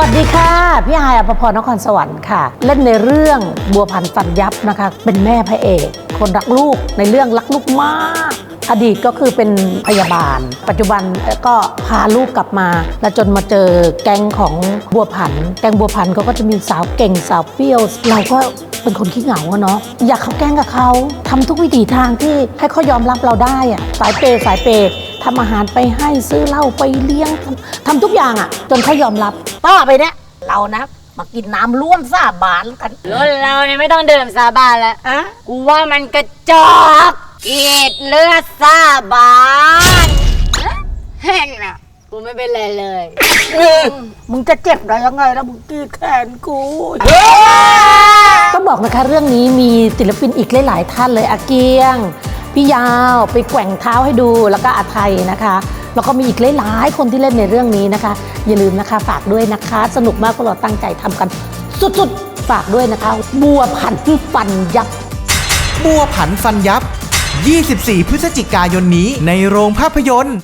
วัสดีค่ะ พี่ฮายอภพรนครสวรรค์ค่ะ เล่นในเรื่องบัวพันธ์ฟันยับนะคะ เป็นแม่พระเอก คนรักลูกในเรื่องรักลูกมาก อดีตก็คือเป็นพยาบาล ปัจจุบันก็พาลูกกลับมา แล้วจนมาเจอแก๊งของบัวพันธ์แก๊งบัวพันธ์เขาก็จะมีสาวเก่งสาวเปรี้ยว เราก็เป็นคนขี้เหงาอะเนาะอยากเข้าแก๊งกับเขาทำทุกวิถีทางที่ให้เขายอมรับเราได้อะสายเปย์สายเปย์ทำอาหารไปให้ซื้อเหล้าไปเลี้ยงทำทำทุกอย่างอะจนเขายอมรับต่อไปเนี่ยเรานะมากินน้ำร่วมสาบานกันรุ่นเราเนี่ยไม่ต้องดื่มสาบานแล้วอะกูว่ามันกระจอกเกลียดเลือดสาบานเห็นอะ กูไม่เป็นไรเลยมึงจะเจ็บได้ยังไงแล้วมึงกรีดแขนกูต้องบอกนะคะเรื่องนี้มีศิลปินอีกหลายๆท่านเลยอาเกียง พี่ยาวไปแกว่งเท้าให้ดูแล้วก็อาไทยนะคะ แล้วก็มีอีกหลายๆคนที่เล่นในเรื่องนี้นะคะ อย่าลืมนะคะฝากด้วยนะคะ สนุกมากพวกเราตั้งใจทำกัน สุดๆ ฝากด้วยนะคะ บัวผันที่ฟันยับ บัวผันฟันยับ 24 พฤศจิกายนนี้ในโรงภาพยนตร์